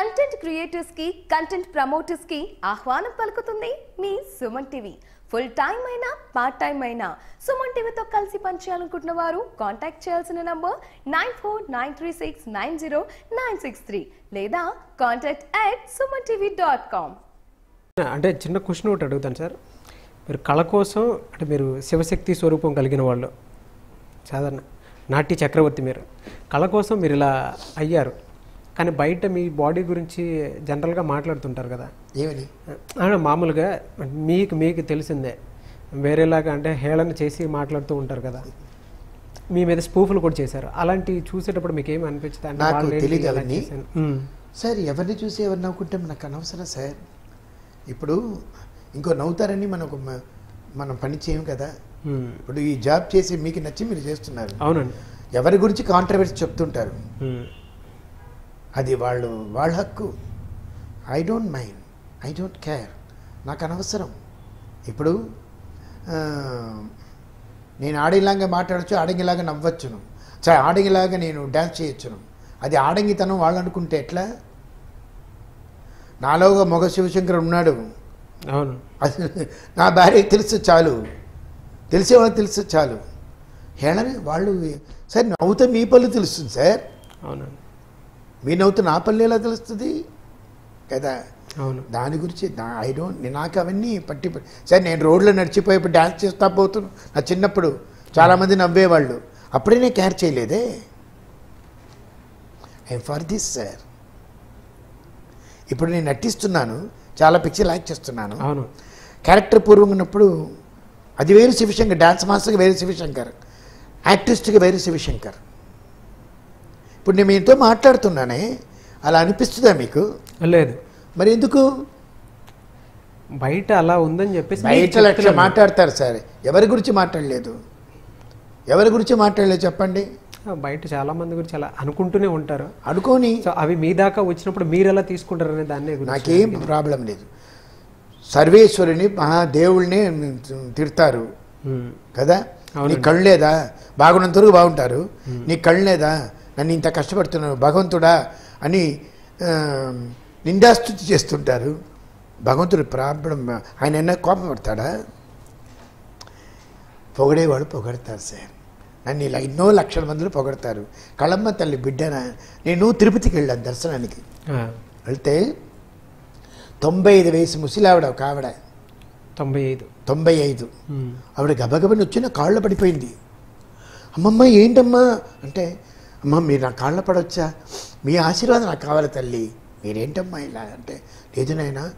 Content క్రియేటర్స్కి content ప్రమోటర్స్కి ఆహ్వానం పలుకుతుంది మీ సుమన్ టీవీ. ఫుల్ టైం అయినా పార్ట్ టైం అయినా. సుమన్ టీవీతో కలిసి పనిచేయాలనుకుంటున్న వారు కాంటాక్ట్ చేయాల్సిన number nine four nine three six nine zero nine six three లేదా contact at Suman TV dot com అంటే చిన్న క్వశ్చన్ ఒకటి అడుగుతాను సార్ మీరు కళ కోసం అంటే మీరు శివశక్తి స్వరూపం కలిగిన వాళ్ళు సాధారణ నాట్య చక్రవర్తి మీరు కళ కోసం మీరు ఇలా అయ్యారు. కానీ బయట మీ బాడీ గురించి జనరల్గా మాట్లాడుతుంటారు కదా. ఏమని? మామూలుగా మీకు మీకు తెలిసిందే. వేరేలాగా అంటే హేళన చేసి మాట్లాడుతూ ఉంటారు కదా. మీ మీద స్పూఫ్లు కూడా చేశారు. అలాంటి చూసేటప్పుడు మీకు ఏమి అనిపించింది? నాకు. ఉమ్, సార్ ఎవరిని చూసి ఎవరు నవ్వుకుంటే? నాకు అనవసరం సార్. ఇప్పుడు ఇంకో నవ్వుతారని మనకు మనం పని చేయం కదా. ఇప్పుడు ఈ జాబ్ చేసి మీకు నచ్చి మీరు చేస్తున్నారు. అవునండి. ఎవరి గురించి కాంట్రవర్సీ చెప్తుంటారు? అది వాళ్ళు వాళ్ళ హక్కు. I don't mind I don't care నాకు అనవసరం. ఇప్పుడు నేను ఆడేలాగా మాట్లాడచ్చు ఆడంగిలాగా నవ్వచ్చును. సరే ఆడంగిలాగా నేను డ్యాన్స్ చేయొచ్చును. అది ఆడంగితనం వాళ్ళు అనుకుంటే ఎట్లా? నాలోగా మొగ శివశంకర్ ఉన్నాడు. అవును. అది నా భార్య తెలుసు చాలు. తెలిసేవాళ్ళు తెలుసు చాలు. హేళని వాళ్ళు సార్ నవ్వుతే మీ పళ్ళు తెలుస్తుంది సార్. అవునండి. మీ నవ్వుతూ నా పళ్ళు ఎలా తెలుస్తుంది? కదా? అవును. దాని గురించి ఐ డోంట్ నాకు అవన్నీ పట్టి సరే నేను రోడ్లో నడిచిపోయేప్పుడు డ్యాన్స్ చేస్తా పోతున్నాను నా చిన్నప్పుడు చాలామంది నవ్వేవాళ్ళు. అప్పుడే నేను కేర్ చేయలేదే. ఐ ఫర్ దిస్ సార్ ఇప్పుడు నేను నటిస్తున్నాను. చాలా పిక్చర్ యాక్ట్ చేస్తున్నాను. అవును. క్యారెక్టర్ పూర్వంగా ఉన్నప్పుడు అది వేరు శివశంకర్ డ్యాన్స్ మాస్టర్గా వేరు శివశంకర్ యాక్టిస్ట్గా వేరు శివశంకర్ ఇప్పుడు నేను మీతో మాట్లాడుతున్నానే అలా అనిపిస్తుందా మీకు? లేదు. మరి ఎందుకు? బయట అలా ఉందని చెప్పేసి బయట లక్ష. మాట్లాడతారు సార్. ఎవరి గురించి మాట్లాడలేదు? ఎవరి గురించి మాట్లాడలేదు చెప్పండి. బయట చాలా మంది గురించి అలా అనుకుంటూనే ఉంటారు. అనుకోని సో అవి మీ దాకా వచ్చినప్పుడు మీరు ఎలా తీసుకుంటారు అనే దాన్ని నాకేం ప్రాబ్లం లేదు. సర్వేశ్వరుని మహాదేవుల్ని తిడతారు కదా? నీ కళ్ళు లేదా? బాగున్నంత వరకు బాగుంటారు. నీ కళ్ళు లేదా? నన్ను ఇంత కష్టపడుతున్నావు భగవంతుడా అని ఆ, నిందాస్తుతి చేస్తుంటారు. భగవంతుడు ప్రాబ్లం ఆయన ఎన్న కోపపడతాడా? పొగడేవాడు పొగడతారు సార్. నన్ను ఇలా ఎన్నో లక్షల మందిలో పొగడతారు. కళమ్మ తల్లి బిడ్డన? నేను తిరుపతికి వెళ్ళాను దర్శనానికి. వెళ్తే తొంభై ఐదు వయసు ముసిలావిడ ఒక ఆవిడ. తొంభై ఐదు తొంభై ఐదు ఆవిడ గబగబని వచ్చి నా కాళ్ళ పడిపోయింది. అమ్మమ్మ ఏంటమ్మా? అంటే అమ్మ మీరు నా కాళ్ళ పడవచ్చా మీ ఆశీర్వాదం నాకు కావాలి తల్లి. మీరేంటమ్మా ఇలా అంటే? లేదు నాయన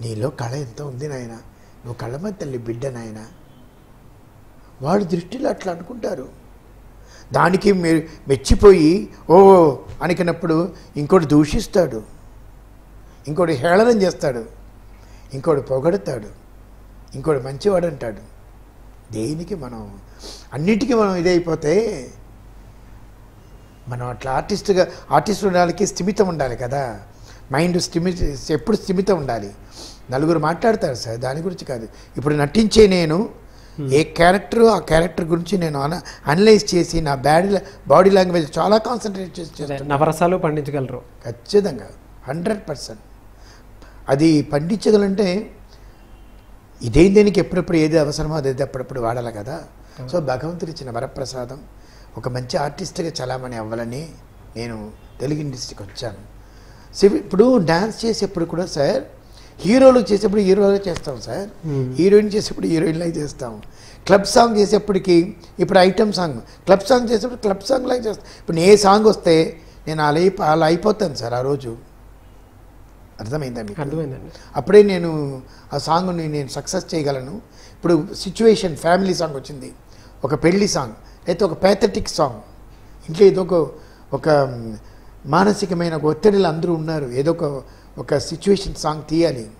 నీలో కళ ఎంత ఉంది నాయన. నువ్వు కళ్ళమ్మ తల్లి బిడ్డ నాయన. వాడు దృష్టిలో అట్లా అనుకుంటారు. దానికి మీరు మెచ్చిపోయి ఓ అనుకున్నప్పుడు ఇంకోటి దూషిస్తాడు. ఇంకోటి హేళనం చేస్తాడు. ఇంకోటి పొగడతాడు. ఇంకోటి మంచివాడు అంటాడు దేనికి మనం అన్నిటికీ మనం ఇదైపోతే మనం అట్లా ఆర్టిస్ట్గా ఆర్టిస్ట్ ఉండడానికి స్థిమితం ఉండాలి కదా. మైండ్ స్థిమి ఎప్పుడు స్థిమితం ఉండాలి. నలుగురు మాట్లాడతారు సార్ దాని గురించి కాదు. ఇప్పుడు నటించే నేను ఏ క్యారెక్టర్ ఆ క్యారెక్టర్ గురించి నేను అన అనలైజ్ చేసి నా బాడీ బాడీ లాంగ్వేజ్ చాలా కాన్సన్ట్రేట్ చేసి నవరసాలు పండించగలరు. ఖచ్చితంగా హండ్రెడ్ పర్సెంట్. అది పండించగలంటే ఇదేం దేనికి ఎప్పుడెప్పుడు ఏది అవసరమో అది అప్పుడప్పుడు వాడాలి కదా. సో భగవంతుడు ఇచ్చిన వరప్రసాదం ఒక మంచి ఆర్టిస్ట్గా చలామణి అవ్వాలని నేను తెలుగు ఇండస్ట్రీకి వచ్చాను. సివి ఇప్పుడు డ్యాన్స్ చేసేప్పుడు కూడా సార్ హీరోలు చేసేప్పుడు హీరోలు చేస్తాం సార్. హీరోయిన్ చేసేప్పుడు హీరోయిన్లాగా చేస్తాం. క్లబ్ సాంగ్ చేసేప్పటికి ఇప్పుడు ఐటమ్ సాంగ్ క్లబ్ సాంగ్ చేసేప్పుడు క్లబ్ సాంగ్ లాగా చేస్తాం. ఇప్పుడు ఏ సాంగ్ వస్తే నేను అలా అయిపో అలా అయిపోతాను సార్ ఆ రోజు. అర్థమైందా మీకు? అర్థమైందండి. అప్పుడే నేను ఆ సాంగ్ని నేను సక్సెస్ చేయగలను. ఇప్పుడు సిచ్యువేషన్ ఫ్యామిలీ సాంగ్ వచ్చింది. ఒక పెళ్ళి సాంగ్. అయితే ఒక ప్యాథటిక్ సాంగ్ ఇంట్లో ఏదో ఒక ఒక మానసికమైన ఒక ఒత్తిడిలో అందరూ ఉన్నారు. ఏదో ఒక ఒక సిచ్యువేషన్ సాంగ్ తీయాలి.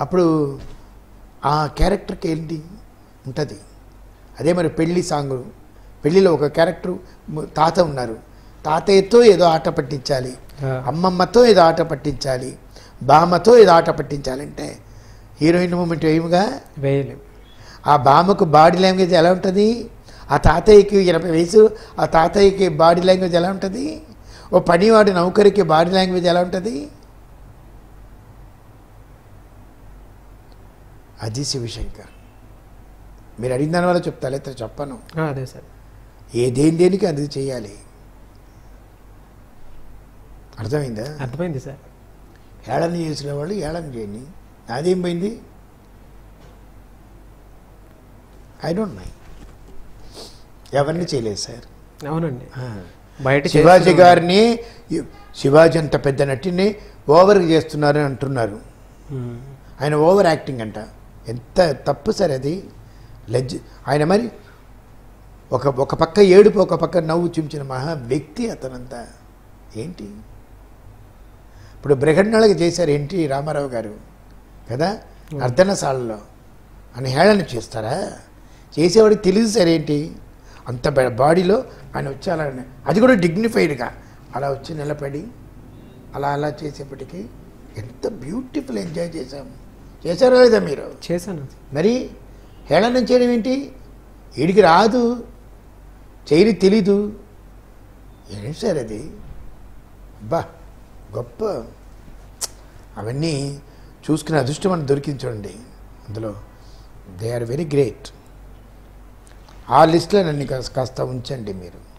అప్పుడు ఆ క్యారెక్టర్కి ఏంటి? ఉంటుంది. అదే మరి పెళ్ళి సాంగ్ పెళ్ళిలో ఒక క్యారెక్టర్ తాత ఉన్నారు. తాతయ్యతో ఏదో ఆట పట్టించాలి. అమ్మమ్మతో ఏదో ఆట పట్టించాలి. బామ్మతో ఏదో ఆట పట్టించాలంటే హీరోయిన్ మూమెంట్ ఏమిగా వేయలేం. ఆ బామ్మకు బాడీ లాంగ్వేజ్ ఎలా ఉంటుంది? ఆ తాతయ్యకి ఎనభై వయసు ఆ తాతయ్యకి బాడీ లాంగ్వేజ్ ఎలా ఉంటుంది? ఓ పనివాడి నౌకరికి బాడీ లాంగ్వేజ్ ఎలా ఉంటుంది? అది శివశంకర్ మీరు అడిగిన దాని వల్ల చెప్తా లేకపోతే చెప్పను. అదే సార్. ఏ దేని దేనికి అది చేయాలి? అర్థమైందా? అర్థమైంది సార్. ఏళన చేసిన వాళ్ళు ఏళన చేయని నాదేం పోయింది? ఐ డోంట్ మై ఎవరిని చేయలేదు సార్. అవునండి. బయట శివాజీ గారిని శివాజీ అంత పెద్ద నటిని ఓవర్ చేస్తున్నారని అంటున్నారు. ఆయన ఓవర్ యాక్టింగ్ అంట. ఎంత తప్పు సార్ అది. లజ్జ ఆయన మరి ఒక ఒక పక్క ఏడుపు ఒక పక్క నవ్వు చించిన మహా వ్యక్తి అతనంతా. ఏంటి? ఇప్పుడు బృహన్నళకి చేశారు ఎన్టీ రామారావు గారు? కదా? అర్ధనశాలలో. అని హేళన చేస్తారా? చేసేవాడికి తెలియదు సార్ ఏంటి? అంత బాడీలో ఆయన వచ్చి అలా అది కూడా డిగ్నిఫైడ్గా అలా వచ్చి నిలబడి అలా అలా చేసేప్పటికీ ఎంత బ్యూటిఫుల్ ఎంజాయ్ చేశాము చేశారో లేదా మీరు? చేశాను. మరి హేళన చేయడం ఏంటి? వీడికి రాదు. చేయని తెలీదు. ఏంటి సార్ అది? బా గొప్ప. అవన్నీ చూసుకునే అదృష్టం మనకు దొరికింది చూడండి. అందులో దే ఆర్ వెరీ గ్రేట్ ఆ లిస్ట్లో నన్ను కాస్త కాస్త ఉంచండి మీరు.